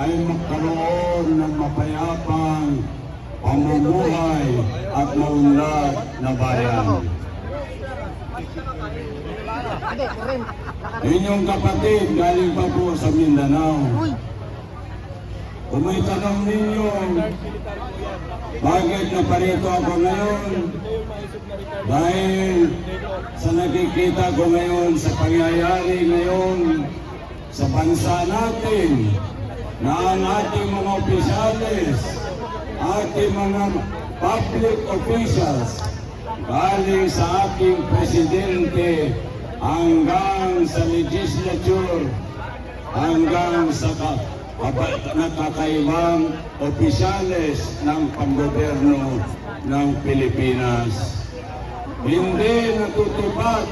ay magkaroon ng mapayapang pamumuhay at maunlad na bayan. Inyong kapatid galing pa po sa Mindanao. Kung may tanong ninyo, bakit naparito ako ngayon? Dahil sa nakikita ko ngayon sa pangyayari ngayon sa bansa natin na ang ating mga opisyalis, ating mga public officials, galing sa ating presidente hanggang sa legislature, hanggang sa nakakaibang opisyalis ng panggoberno ng Pilipinas. Hindi natutupad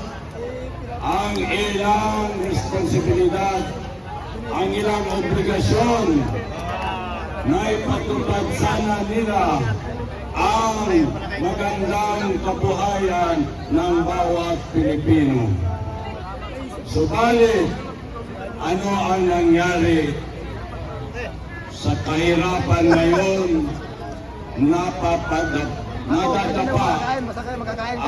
ang ilang responsibilidad, ang ilang obligasyon na ipatupad sana nila ang magandang kabuhayan ng bawat Pilipino. Subalit, ano ang nangyari sa kahirapan ngayon napapadap, kayo.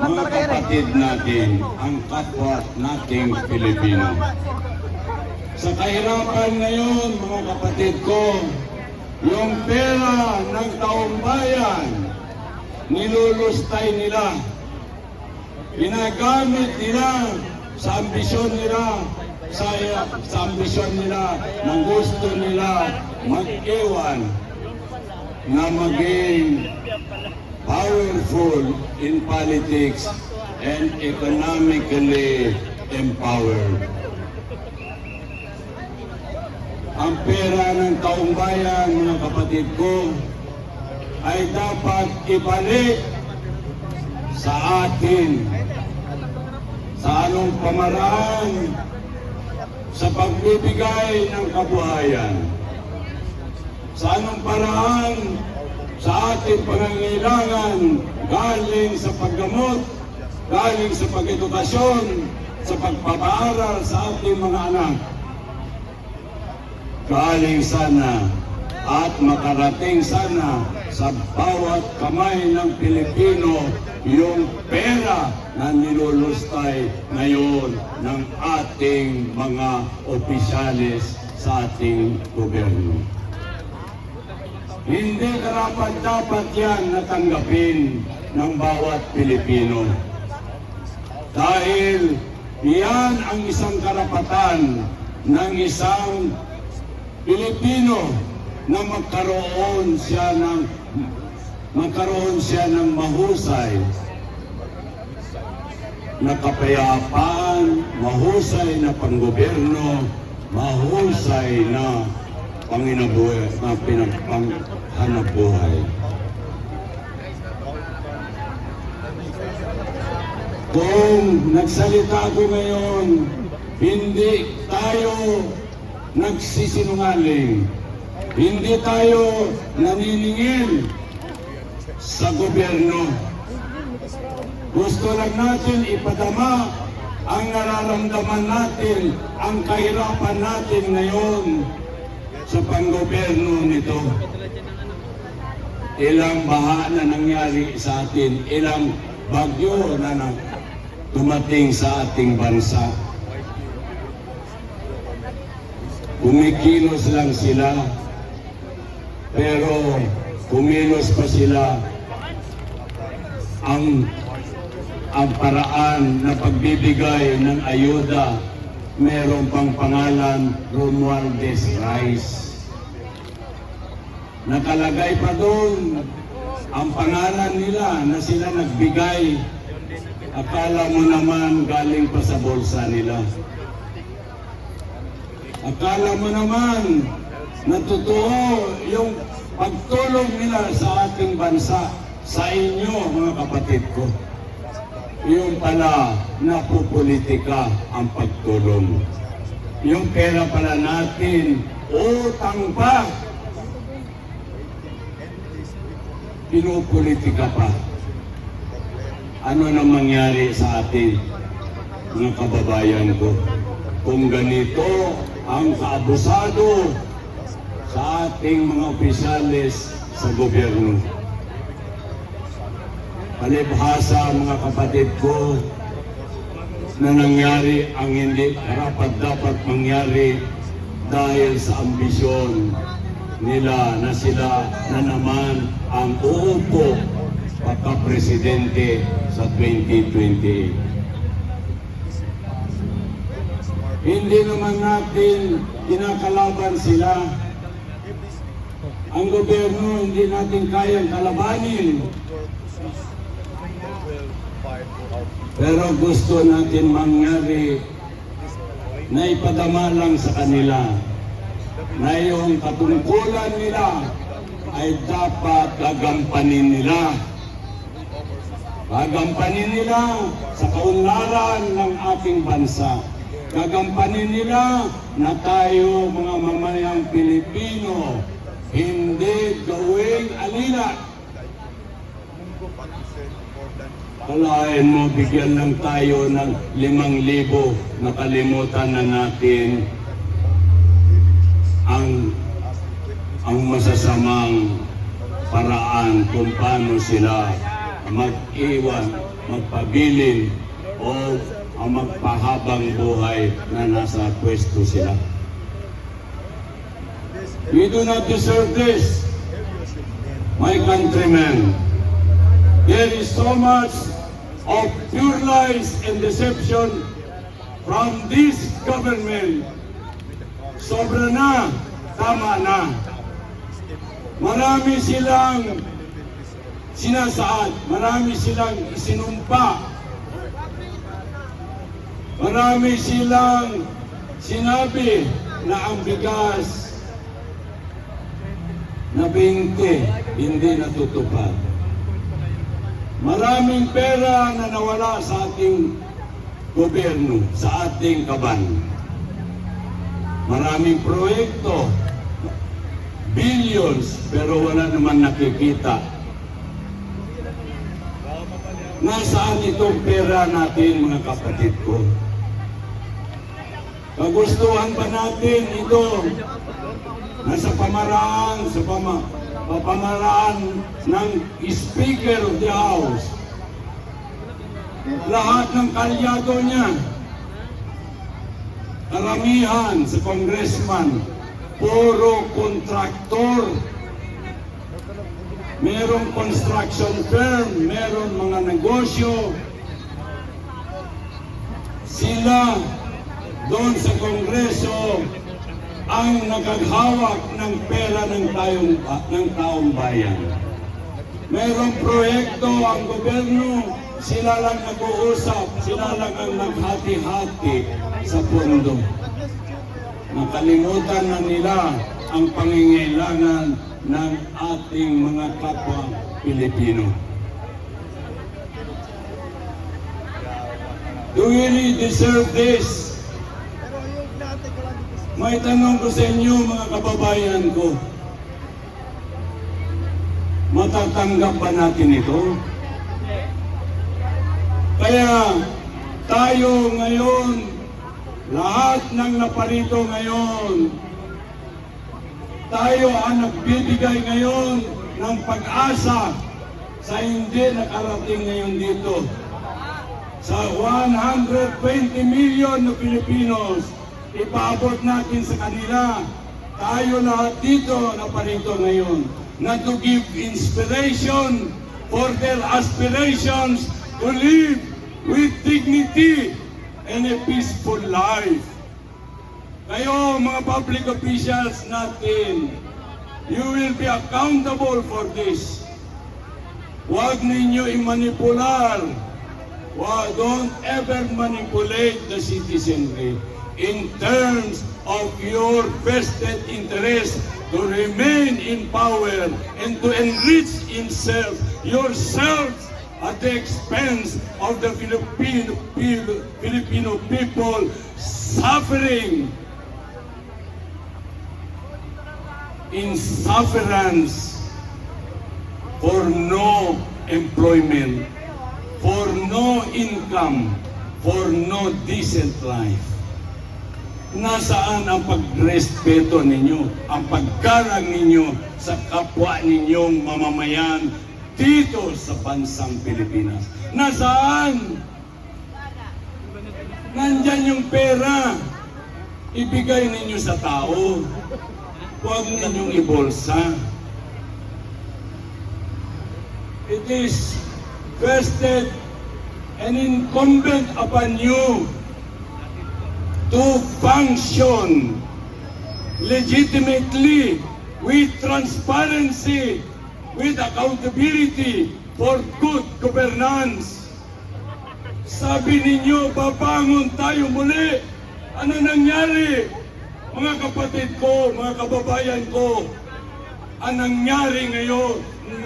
ang mga kapatid natin, ang kapwa nating Pilipino. Sa kahirapan ngayon, mga kapatid ko, yung pera ng taong bayan, nilulustay nila. Ginagamit nila sa ambisyon nila, sa, sa ambisyon nila, ng gusto nila mag-iwan na maging powerful in politics and economically empowered. Ang pera ng taong bayan, mga kapatid ko, ay dapat ibalik sa atin sa anong pamaraan sa pagbibigay ng kabuhayan. Sa anong paraan sa ating pangangailangan galing sa paggamot, galing sa pag-edukasyon, sa pagpapaaral sa ating mga anak. Galing sana at makarating sana sa bawat kamay ng Pilipino yung pera na nilulustay ngayon ng ating mga opisyalis sa ating gobyerno. Hindi karapat dapat yan natanggapin ng bawat Pilipino. Dahil yan ang isang karapatan ng isang Pilipino na magkaroon siya ng magkaroon siya ng mahusay na kapayapaan, mahusay na panggobyerno, mahusay na panginabuhay, na pinagpanghanap buhay. Kung nagsalita ako ngayon, hindi tayo nagsisinungaling. Hindi tayo naniningil sa gobyerno. Gusto lang natin ipadama ang nararamdaman natin, ang kahirapan natin ngayon sa panggobyerno nito. Ilang baha na nangyari sa atin, ilang bagyo na, na dumating sa ating bansa. Kumikilos lang sila, pero kumilos pa sila ang ang paraan na pagbibigay ng ayuda meron pang pangalan Romualdez Rice. Nakalagay pa doon ang pangalan nila na sila nagbigay. Akala mo naman galing pa sa bulsa nila. Akala mo naman na totoo yung pagtulong nila sa ating bansa, sa inyo mga kapatid ko. Yung pala napupolitika ang pagtulong. Yung pera pala natin, utang pa. Pinupolitika pa. Ano na mangyari sa atin, mga kababayan ko? Kung ganito ang kaabusado sa ating mga opisyales sa gobyerno. Palibhasa mga kapatid ko na nangyari ang hindi karapat dapat mangyari dahil sa ambisyon nila na sila na naman ang uupo pagka-presidente sa 2028. Hindi naman natin kinakalaban sila. Ang gobyerno hindi natin kayang kalabanin. Pero gusto natin mangyari na ipadama lang sa kanila na yung katungkulan nila ay dapat gagampanin nila. Gagampanin nila sa kaunlaran ng ating bansa. Gagampanin nila na tayo mga mamayang Pilipino hindi gawing alila. Kalahin mo, bigyan lang tayo ng limang libo. Nakalimutan na natin ang ang masasamang paraan kung paano sila mag-iwan, magpabilin o ang magpahabang buhay na nasa pwesto sila. We do not deserve this, my countrymen. There is so much of pure lies and deception from this government. Sobra na, tama na. Marami silang sinasaad, marami silang isinumpa. Marami silang sinabi na ang bigas na 20 hindi natutupad. Maraming pera na nawala sa ating gobyerno, sa ating kaban. Maraming proyekto, billions, pero wala naman nakikita. Nasaan itong pera natin, mga kapatid ko? Kagustuhan ba natin ito? Nasa pamaraan, sa pama, pamaraan ng Speaker of the House. Lahat ng kalyado niya, karamihan sa congressman, puro kontraktor. Merong construction firm, meron mga negosyo. Sila doon sa kongreso ang nagaghawak ng pera ng tayong ng taong bayan. Merong proyekto ang gobyerno, sila lang nag-uusap, sila lang ang naghati-hati sa pondo. Nakalimutan na nila ang pangingailangan ng ating mga kapwa Pilipino. Do we really deserve this? May tanong ko sa inyo mga kababayan ko. Matatanggap ba natin ito? Kaya tayo ngayon, lahat ng naparito ngayon, tayo ang nagbibigay ngayon ng pag-asa sa hindi nakarating ngayon dito. Sa 120 million na Pilipinos, ipaabot natin sa kanila. Tayo lahat dito na parito ngayon na to give inspiration for their aspirations to live with dignity and a peaceful life. Kayo, mga public officials natin, you will be accountable for this. Huwag ninyo imanipular. Well, don't ever manipulate the citizenry in terms of your vested interest to remain in power and to enrich himself, yourself at the expense of the Filipino, Filipino people suffering in sufferance for no employment, for no income, for no decent life. Nasaan ang pagrespeto ninyo, ang paggalang ninyo sa kapwa ninyong mamamayan dito sa bansang Pilipinas? Nasaan? Nandyan yung pera. Ibigay ninyo sa tao. Huwag ninyong ibolsa. It is vested and incumbent upon you to function legitimately with transparency, with accountability for good governance. Sabi ninyo, babangon tayo muli. Ano nangyari? Mga kapatid ko, mga kababayan ko, ang nangyari ngayon,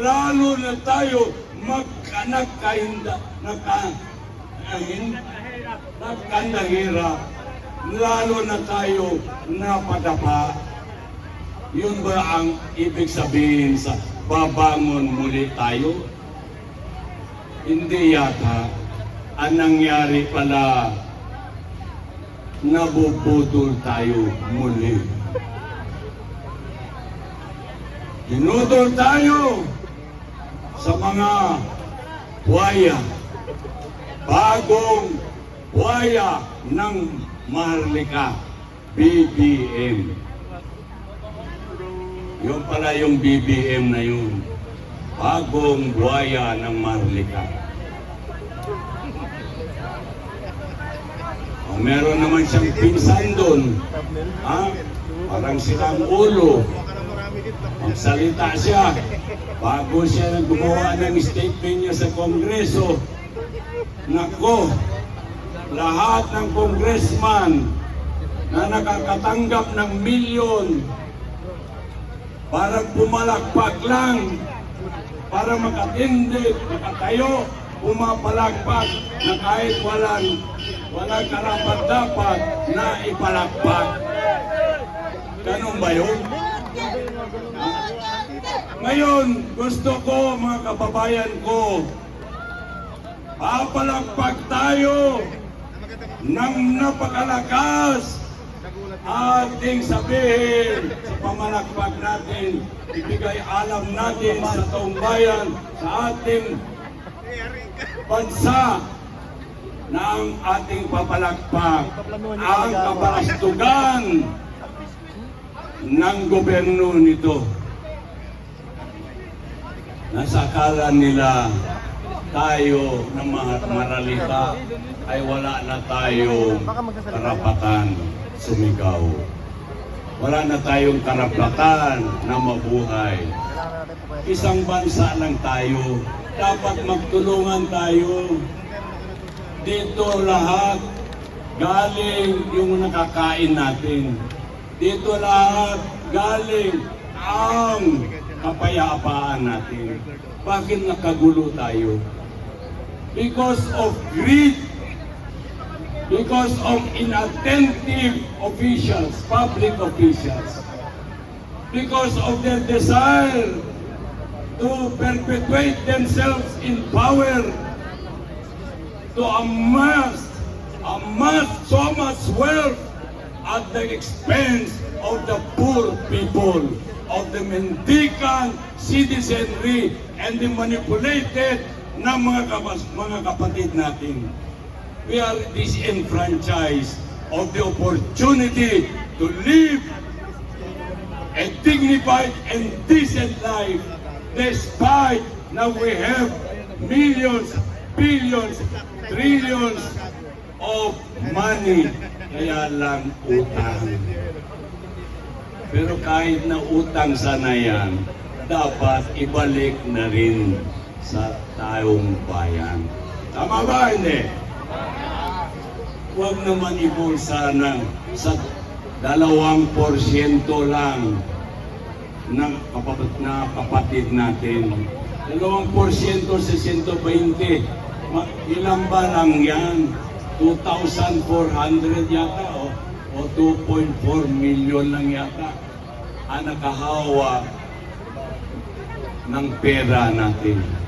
lalo na tayo magkanagkahinda, naka, ahin, nagkandahirap, lalo na tayo napadapa. Yun ba ang ibig sabihin sa babangon muli tayo? Hindi yata. Ang nangyari pala, nabubudol tayo muli. Dinudol tayo sa mga buhaya. Bagong buhaya ng Marlika, BBM. Yung pala yung BBM na yun. Bagong buhaya ng Marlika. O, meron naman siyang pinsan doon. Ha? Parang silang ulo. Magsalita siya. Bago siya gumawa ng statement niya sa Kongreso. Nako, lahat ng congressman na nakakatanggap ng milyon para pumalakpak lang, para makatindi, makatayo, pumapalakpak na kahit walang, walang karapat dapat na ipalakpak. Ganun ba yun? Ngayon, gusto ko mga kababayan ko, papalakpak tayo ng napakalakas ating sabihin sa pamalakpak natin, ibigay alam natin sa taong bayan, sa ating bansa na ang ating papalakpak ang kabalastugan ng gobyerno nito. Nasa akala nila tayo na mga maralita ay wala na tayong karapatan sumigaw. Wala na tayong karapatan na mabuhay. Isang bansa lang tayo. Dapat magtulungan tayo. Dito lahat galing yung nakakain natin. Dito lahat galing ang kapayapaan natin. Bakit nakagulo tayo? Because of greed. Because of inattentive officials, public officials, because of their desire to perpetuate themselves in power, to amass, amass so much wealth at the expense of the poor people, of the mendicant citizenry, and the manipulated na mga, kapas- mga kapatid natin we are disenfranchised of the opportunity to live a dignified and decent life despite now we have millions, billions, trillions of money. Kaya lang utang. Pero kahit na utang sana yan, dapat ibalik na rin sa taong bayan. Tama ba hindi? Huwag naman ibulsa ng sa dalawang porsyento lang ng kapatid, na kapatid natin. Dalawang porsyento sa 120. Ma- Ilan ba lang yan? 2,400 yata o, o 2.4 million lang yata ang nakahawa ng pera natin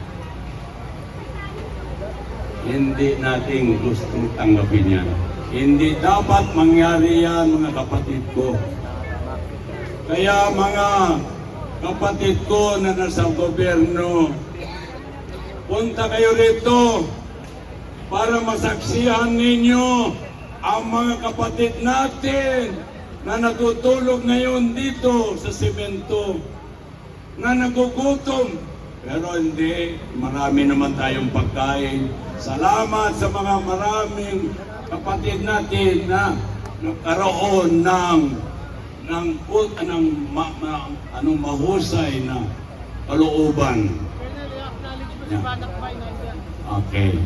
hindi natin gustong tanggapin yan. Hindi dapat mangyari yan mga kapatid ko. Kaya mga kapatid ko na nasa gobyerno, punta kayo rito para masaksihan ninyo ang mga kapatid natin na natutulog ngayon dito sa simento, na nagugutom. Pero hindi, marami naman tayong pagkain. Salamat sa mga maraming kapatid natin na nagkaroon ng ng ut ng ma, ma, anong mahusay na kalooban. Yeah. Okay.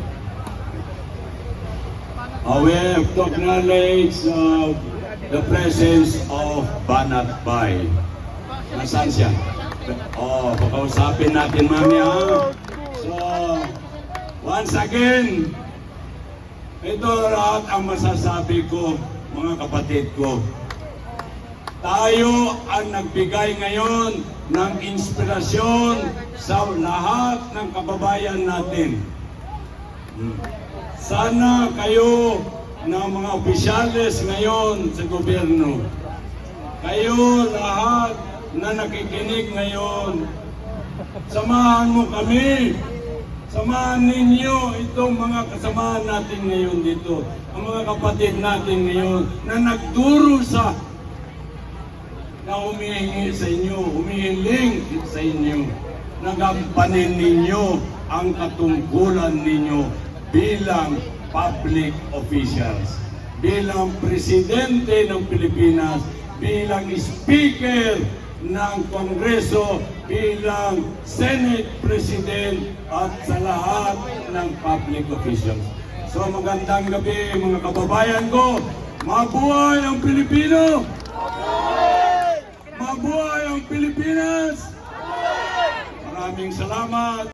Uh, we have to acknowledge uh, the presence of Banat Bay. Nasaan siya? Oh, pakausapin natin mami ha. So, once again, ito lahat ang masasabi ko, mga kapatid ko. Tayo ang nagbigay ngayon ng inspirasyon sa lahat ng kababayan natin. Hmm. Sana kayo na mga opisyales ngayon sa gobyerno, kayo lahat na nakikinig ngayon, samahan mo kami. Samahan ninyo itong mga kasamahan natin ngayon dito. Ang mga kapatid natin ngayon na nagdurusa na humihingi sa inyo, humihiling sa inyo, nagampanin ninyo ang katungkulan ninyo bilang public officials, bilang presidente ng Pilipinas, bilang speaker ng Kongreso, bilang Senate President at sa lahat ng public officials. So magandang gabi mga kababayan ko, mabuhay ang Pilipino! Mabuhay ang Pilipinas! Maraming salamat!